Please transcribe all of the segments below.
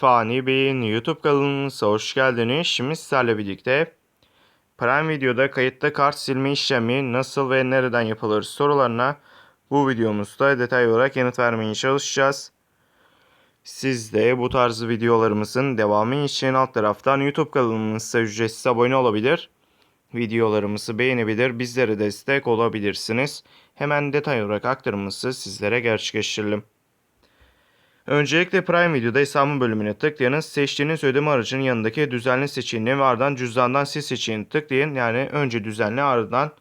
Fani Bey'in YouTube kanalımıza hoş geldiniz. Şimdi sizlerle birlikte Prime Video'da kayıtta kart silme işlemi nasıl ve nereden yapılır sorularına bu videomuzda detaylı olarak yanıt vermeye çalışacağız. Siz de bu tarz videolarımızın devamı için alt taraftan YouTube kanalımıza ücretsiz abone olabilir. Videolarımızı beğenebilir, bizlere destek olabilirsiniz. Hemen detaylı olarak aktarımımızı sizlere gerçekleştirelim. Öncelikle Prime Video'da hesabın bölümüne tıklayınız. Seçtiğiniz ödeme aracının yanındaki düzenli seçeneğine ve ardından cüzdandan sil seçeneğini tıklayın. Yani önce düzenli ardından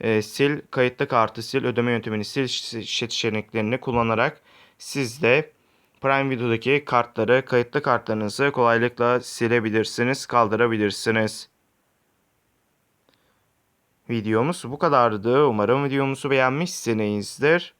e, sil, kayıtlı kartı sil, ödeme yöntemini sil seçeneklerini kullanarak siz de Prime Video'daki kartları, kayıtlı kartlarınızı kolaylıkla silebilirsiniz, kaldırabilirsiniz. Videomuz bu kadardı. Umarım videomuzu beğenmişsinizdir.